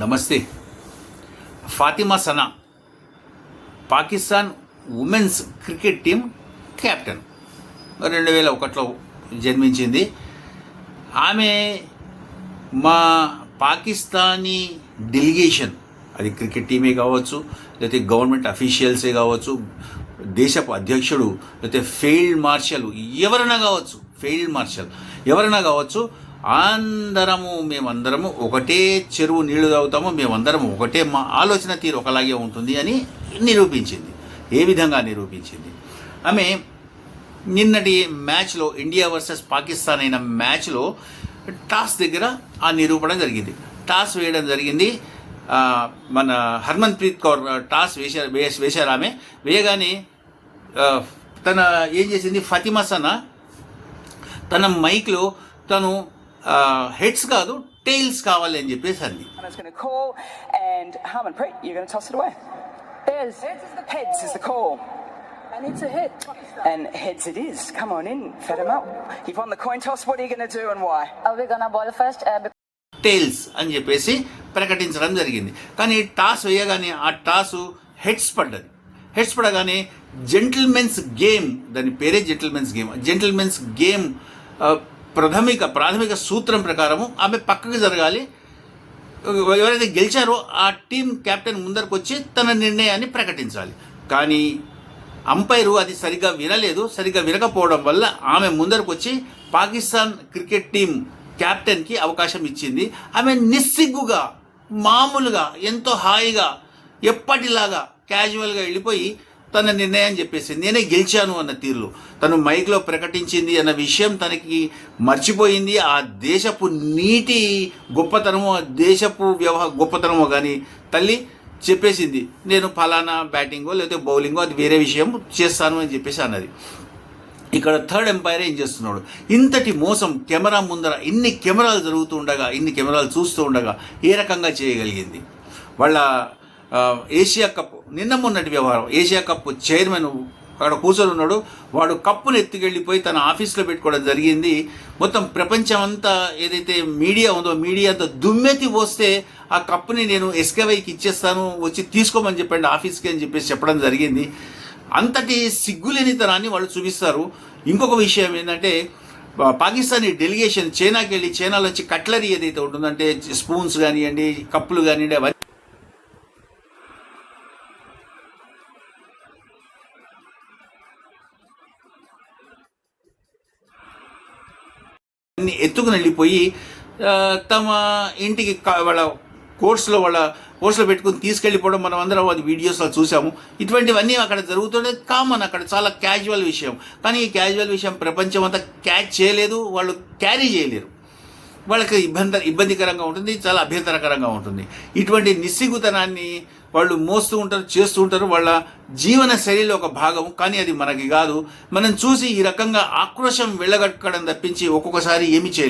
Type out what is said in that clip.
నమస్తే. Fatima Sana Pakistan women's cricket team captain రెండు వేల ఒకటిలో జన్మించింది. ఆమె మా పాకిస్తానీ డెలిగేషన్ అది క్రికెట్ టీమే కావచ్చు లేకపోతే గవర్నమెంట్ అఫీషియల్సే కావచ్చు దేశపు అధ్యక్షుడు లేకపోతే ఫీల్డ్ మార్షల్ ఎవరైనా కావచ్చు ఫీల్డ్ మార్షల్ ఎవరైనా కావచ్చు అందరము మేమందరము ఒకటే చెరువు నీళ్ళు తాగుతాము మేమందరం ఒకటే మా ఆలోచన తీరు ఒకలాగే ఉంటుంది అని నిరూపించింది. ఏ విధంగా నిరూపించింది? ఆమె నిన్నటి మ్యాచ్లో ఇండియా వర్సెస్ పాకిస్తాన్ అయిన మ్యాచ్లో టాస్ దగ్గర ఆ నిరూపణ జరిగింది. టాస్ వేయడం జరిగింది. మన హర్మన్ ప్రీత్ కౌర్ టాస్ వేశారు వేశారు ఆమె. వేయగానే తన ఏం చేసింది? ఫతిమా సనా తన మైక్లో తను హెడ్స్ కాదు టైల్స్ కావాలి అని చెప్పేసి అంది going to and Harmanpreet, you're going to toss it away. Heads. Heads is the Heads is the call, And it's a hit. and heads it is. Come on in, fed him up. You've won the coin toss. What are you going to do and why? Are we gonna bowl first? Uh, because tails అని చెప్పేసి ప్రకటించడం జరిగింది కానీ toss వేయగానే ఆ toss heads పడ్డది heads పడగానే gentlemen's game దాని పేరే జెంటిల్మెన్స్ గేమ్ జెంటిల్మెన్స్ గేమ్ ప్రాథమిక ప్రాథమిక సూత్రం ప్రకారము ఆమె పక్కకు జరగాలి. ఎవరైతే గెలిచారో ఆ టీం కెప్టెన్ ముందరకు వచ్చి తన నిర్ణయాన్ని ప్రకటించాలి. కానీ అంపైరు అది సరిగ్గా వినలేదు. సరిగ్గా వినకపోవడం వల్ల ఆమె ముందరకు వచ్చి పాకిస్తాన్ క్రికెట్ టీం కెప్టెన్కి అవకాశం ఇచ్చింది. ఆమె నిస్సిగ్గుగా మామూలుగా ఎంతో హాయిగా ఎప్పటిలాగా క్యాజువల్గా వెళ్ళిపోయి తన నిర్ణయం చెప్పేసింది. నేనే గెలిచాను అన్న తీరులో. తను మైక్లో ప్రకటించింది అన్న విషయం తనకి మర్చిపోయింది. ఆ దేశపు నీటి గొప్పతనమో ఆ దేశపు వ్యవహార గొప్పతనమో కానీ తల్లి చెప్పేసింది. నేను ఫలానా బ్యాటింగో లేకపోతే బౌలింగో అది వేరే విషయం చేస్తాను అని చెప్పేసి అన్నది. ఇక్కడ థర్డ్ ఎంపైర్ ఏం చేస్తున్నాడు? ఇంతటి మోసం కెమెరా ముందర ఇన్ని కెమెరాలు జరుగుతూ ఉండగా ఇన్ని కెమెరాలు చూస్తూ ఉండగా ఏ రకంగా చేయగలిగింది? వాళ్ళ ఏషియా కప్ నిన్న మొన్నటి వ్యవహారం. ఏషియా కప్ చైర్మన్ అక్కడ కూర్చొని ఉన్నాడు వాడు కప్పును ఎత్తుకెళ్ళిపోయి తన ఆఫీస్లో పెట్టుకోవడం జరిగింది. మొత్తం ప్రపంచం అంతా ఏదైతే మీడియా ఉందో మీడియా అంతా దుమ్మెత్తి పోస్తే ఆ కప్పుని నేను ఎస్కేవైకి ఇచ్చేస్తాను వచ్చి తీసుకోమని చెప్పండి ఆఫీస్కి అని చెప్పేసి చెప్పడం జరిగింది. అంతటి సిగ్గులేనితనాన్ని వాళ్ళు చూపిస్తారు. ఇంకొక విషయం ఏంటంటే పాకిస్తానీ డెలిగేషన్ చైనాకి వెళ్ళి చైనాలో వచ్చి కట్లరీ ఏదైతే ఉంటుందంటే స్పూన్స్ కానివ్వండి కప్పులు కానివ్వండి అవన్నీ ఎత్తుకుని వెళ్ళిపోయి తమ ఇంటికి వాళ్ళ కోర్సులో వాళ్ళ కోర్సులో పెట్టుకుని తీసుకెళ్ళిపోవడం మనం అందరం అది వీడియోస్లో చూసాము. ఇటువంటివన్నీ అక్కడ జరుగుతుండే. కామన్ అక్కడ చాలా క్యాజువల్ విషయం. కానీ ఈ క్యాజువల్ విషయం ప్రపంచం అంతా క్యాచ్ చేయలేదు. వాళ్ళు క్యారీ చేయలేరు. వాళ్ళకి ఇబ్బంది ఇబ్బందికరంగా ఉంటుంది. చాలా అభ్యంతరకరంగా ఉంటుంది. ఇటువంటి నిస్సిగుతనాన్ని వాళ్ళు మోస్తూ ఉంటారు చేస్తూ ఉంటారు. వాళ్ళ జీవన శైలిలో ఒక భాగం కానీ అది మనకి కాదు. మనం చూసి ఈ రకంగా ఆక్రోశం వెళ్ళగక్కడం తప్పించి ఒక్కొక్కసారి ఏమి చేయాలి.